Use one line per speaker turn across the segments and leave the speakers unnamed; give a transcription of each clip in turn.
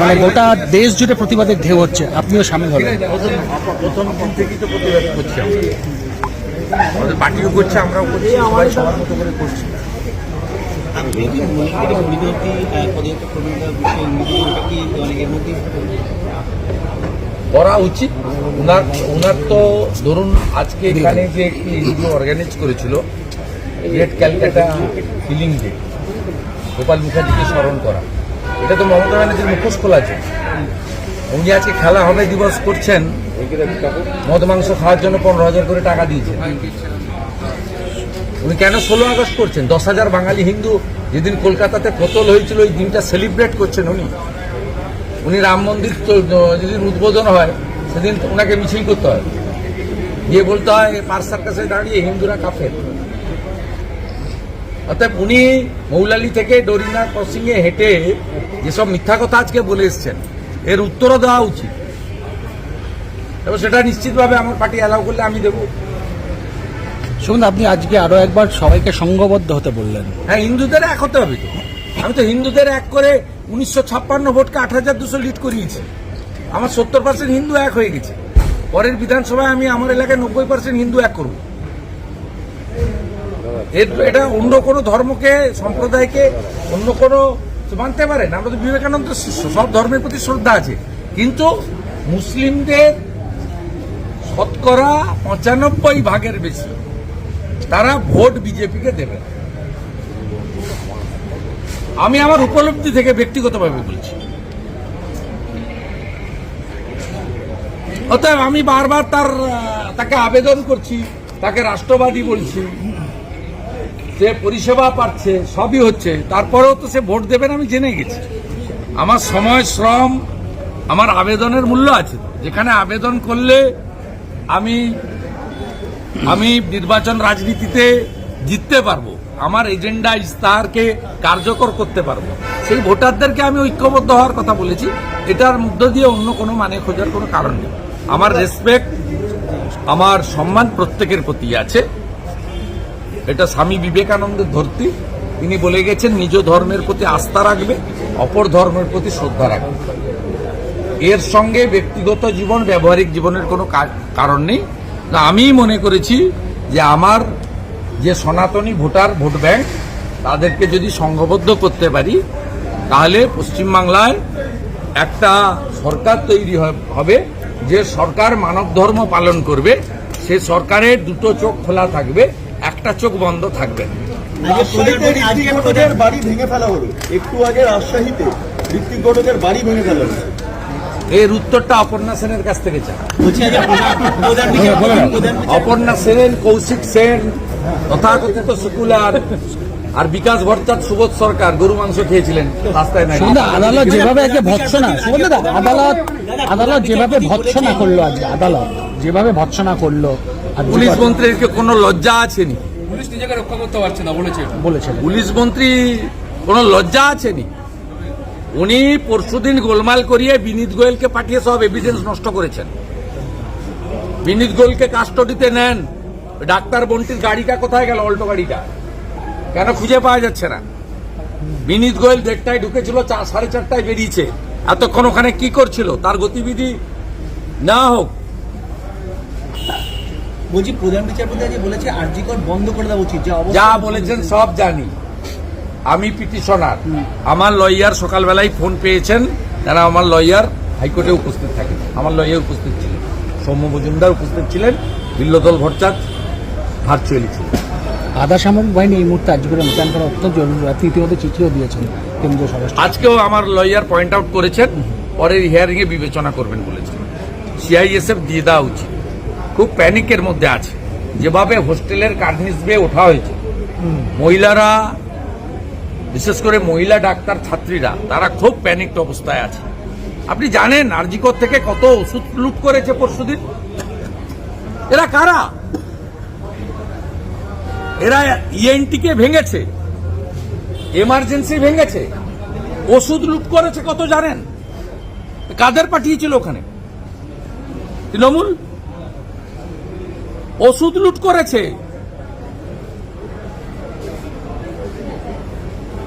মানে গোটা দেশ জুড়ে প্রতিবাদের ঢেউ হচ্ছে। আপনিও সামিল হলেন
প্রথম প্রথম দিন থেকেই তো প্রতিবাদ করছি আমাদের পার্টিও করছে আমরাও করছি। সবাই সবার মতো করে করছি। করা উচিত। ওনার ওনার তো ধরুন আজকে এখানে যে একটি এনজিও অর্গানাইজ করেছিল great Calcutta killing day Gopal মুখার্জিকে স্মরণ করা। এটা তো মমতা ব্যানার্জির মুখোশ খোলা আছে। উনি আজকে খেলা হবে দিবস করছেন। মদ মাংস খাওয়ার জন্য পনেরো হাজার করে টাকা দিয়েছেন। উনি কেন ষোলো আগস্ট করছেন? দশ হাজার বাঙালি হিন্দু যেদিন কলকাতাতে কতল হয়েছিল, ওই দিনটা সেলিব্রেট করছেন উনি। উনি রাম মন্দির যেদিন উদ্বোধন হয়, সেদিন ওনাকে মিছিল করতে হয়। গিয়ে বলতে হয়, পার্সার সার্কাসে দাঁড়িয়ে হিন্দুরা কাফের। অর্থাৎ উনি মৌলালি থেকে ডরিনা ক্রসিং এ হেঁটে যেসব মিথ্যা কথা আজকে বলে এসছেন এর উত্তরও দেওয়া উচিত। এবং সেটা নিশ্চিতভাবে আমার পার্টি অ্যালাউ করলে আমি দেবো।
শুনুন আপনি আজকে আরও একবার সবাইকে সংঘবদ্ধ হতে বললেন।
হ্যাঁ হিন্দুদের এক হতে হবে তো। আমি তো হিন্দুদের এক করে উনিশশো ছাপ্পান্ন ভোটকে আট হাজার দুশো লিড করিয়েছি। আমার সত্তর পার্সেন্ট হিন্দু এক হয়ে গেছে। পরের বিধানসভায় আমি আমার এলাকায় নব্বই পার্সেন্ট হিন্দু এক করব। এটা অন্য কোনো ধর্মকে, সম্প্রদায়কে অন্য কোনো মানতে পারেন আমরা তো বিবেকানন্দ সব ধর্মের প্রতি শ্রদ্ধা আছে। কিন্তু মুসলিমদের শতকরা পঁচানব্বই ভাগের বেশি তারা ভোট বিজেপিকে দেবে। আমি আমার উপলব্ধি থেকে ব্যক্তিগতভাবে বলছি। অতএব আমি বারবার তার তাকে আবেদন করছি, তাকে রাষ্ট্রবাদী বলছি। সে পরিষেবা পাচ্ছে, সবই হচ্ছে, তারপরেও তো সে ভোট দেবেন আমি জেনে গেছি। আমার সময়, শ্রম, আমার আবেদনের মূল্য আছে। যেখানে আবেদন করলে আমি আমি নির্বাচন রাজনীতিতে জিততে পারব। আমার এজেন্ডা ইস্তাহারকে কার্যকর করতে পারব। সেই ভোটারদেরকে আমি ঐক্যবদ্ধ হওয়ার কথা বলেছি। এটার মধ্য দিয়ে অন্য কোনো মানে খোঁজার কোনো কারণ নেই। আমার রেসপেক্ট আমার সম্মান প্রত্যেকের প্রতি আছে। এটা স্বামী বিবেকানন্দের ধরতি। তিনি বলে গেছেন, নিজ ধর্মের প্রতি আস্থা রাখবে, অপর ধর্মের প্রতি শ্রদ্ধা রাখবে। এর সঙ্গে ব্যক্তিগত জীবন, ব্যবহারিক জীবনের কোনো কারণ নেই। আমি মনে করেছি যে আমার যে সনাতনী ভোটার, ভোট ব্যাংক, তাদেরকে যদি সংঘবদ্ধ করতে পারি, তাহলে পশ্চিমবাংলায় একটা সরকার তৈরি হবে, যে সরকার মানব ধর্ম পালন করবে, সে সরকারের দুটো চোখ খোলা থাকবে একটা চোখ বন্ধ থাকবে।
বাড়ি ভেঙে ফেলা হলো। একটু আগে রাজশাহীতে ঋত্বিক ঘটকের বাড়ি ভেঙে ফেলা হলো।
এর উত্তরটা অপর্ণা সেনের কাছ থেকে চান
প্রধান
অপর্ণা সেন কৌশিক সেন তথাকথিত সেকুলার আর বিকাশ ভট্টাচার্য সুবোধ সরকার গরু মাংস খেয়েছিলেন রাস্তায় নাই
আদালত যেভাবে একে ভৎসনা আদালত আদালত যেভাবে ভৎসনা করল আজকে আদালত যেভাবে ভৎসনা করল আর
পুলিশ মন্ত্রীর কি কোনো লজ্জা আছে নি?
পুলিশ নিজেকে রক্ষা করতে পারছে না বলেছে
বলেছেন
পুলিশ মন্ত্রী কোনো লজ্জা আছে নি উনি পরশুদিন গোলমাল করিয়ে বিনীত গোয়েলকে পাঠিয়ে সব এভিডেন্স নষ্ট করেছেন। বিনীত গোয়েলকে কাস্টডিতে নেন। ডাক্তার বন্টির গাড়িটা কোথায় গেল? অল্টো গাড়িটা। কেন খুঁজে পাওয়া যাচ্ছে না? বিনীত গোয়েল দেড়টায় ঢুকেছিল চার সাড়ে চারটায় বেরিয়েছে। এতক্ষণ ওখানে কি করছিল? তার গতিবিধি না হোক
বলছি প্রধান বিচারপতি আজ বলেছে আরজিকর বন্ধ করে দেওয়া উচিত যা
বলেছেন সব জানি। আমি পিটিশনার। আমার লয়ার সকালবেলায় ফোন পেয়েছেন তারা আমার লয়ার হাইকোর্টে উপস্থিত থাকেন। আমার লয়ার উপস্থিত ছিলেন। সৌম্য মজুমদার উপস্থিত ছিলেন বিল্লদল ভট্টাচ ভার্চুয়ালি ছিলেন।
আধা সামরিক বাহিনী এই মুহূর্তে আজ করে মোতায়েন করা অত্যন্ত জরুরি। আপনি ইতিমধ্যে চিঠিও দিয়েছেন কেন্দ্রীয় স্বরাষ্ট্র
আজকেও আমার লয়ার পয়েন্ট আউট করেছেন পরের হিয়ারিং এ বিবেচনা করবেন বলেছেন। সিআইএসএফ দিয়ে দেওয়া উচিত। খুব প্যানিকের মধ্যে আছে। যেভাবে হোস্টেলের কার্নিস বেয়ে ওঠা হয়েছে। মহিলারা, বিশেষ করে মহিলা ডাক্তার ছাত্রীরা, তারা খুব প্যানিকড অবস্থায় আছে। আপনি জানেন আরজিকর থেকে কত ওষুধ লুট করেছে পরশুদিন? এরা কারা? এরা ইএনটিকে ভেঙেছে। এমার্জেন্সি ভেঙেছে। ওষুধ লুট করেছে কত জানেন? কাদের পাঠিয়েছিল ওখানে? তৃণমূল? ওষুধ লুট করেছে।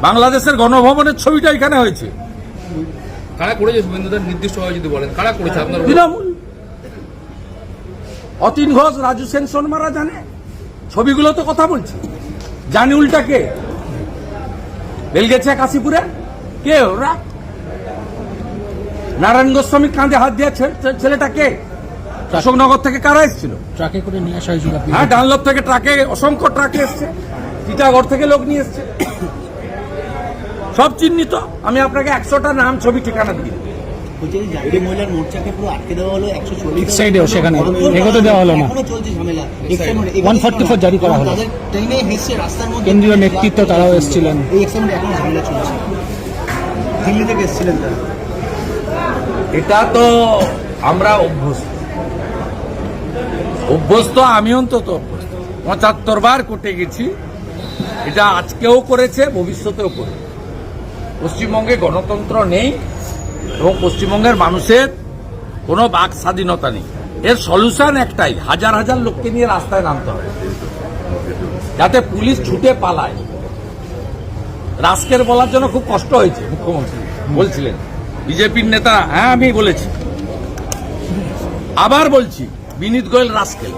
বাংলাদেশের গণভবনের ছবিটা এখানে হয়েছে।
কারা করেছে শুভেন্দুদার নির্দিষ্টভাবে যদি বলেন। কারা করেছে? আপনার
তৃণমূল। অতীন ঘোষ রাজু সেন সোনমারা জানে। ছবিগুলো তো কথা বলছি। জানি উল্টা কে? রেল গেছে কাশীপুরে? কে ওরা? নারায়ণ গোস্বামী কাঁধে হাত দিয়ে ছেলেটা কে? অশোকনগর থেকে কারা এসেছিল?
ট্রাকে করে নিয়ে আসা হয়েছিল
হ্যাঁ ডানলপ থেকে ট্রাকে অসংখ্য ট্রাকে এসছে। টিটাগড় থেকে লোক নিয়ে এসছে। সব চিহ্নিত। আমি আপনাকে একশোটা নাম ছবি ঠিকানা দিই
বলছি যে জাতীয় মহিলার মোর্চাকে পুরো আটকে দেওয়া হলো একশো চল্লিশ
Ex-side-এও সেখানে দেওয়া হলো না।
এখনও চলছে ঝামেলা। Ex-side
144 জারি করা হলো।
তাদের ট্রেনে হেসছে রাস্তার মধ্যে
কেন্দ্রীয় নেতৃত্ব তারাও এসেছিলেন।
এটা তো আমরা অভ্যস্ত। অভ্যস্ত, আমি অন্তত পঁচাত্তর বার কোর্টে গেছি। এটা আজকেও করেছে, ভবিষ্যতেও করবে পশ্চিমবঙ্গে গণতন্ত্র নেই এবং পশ্চিমবঙ্গের মানুষের কোনো বাক স্বাধীনতা নেই। এর সলিউশন একটাই, হাজার হাজার লোককে নিয়ে রাস্তায় নামতে হবে। যাতে পুলিশ ছুটে পালায়। রাস্কের বলার জন্য খুব কষ্ট হয়েছে, মুখ্যমন্ত্রী বলছিলেন। বিজেপির নেতা হ্যাঁ আমি বলেছি। আবার বলছি বিনীত গোয়েল রাস্কেল।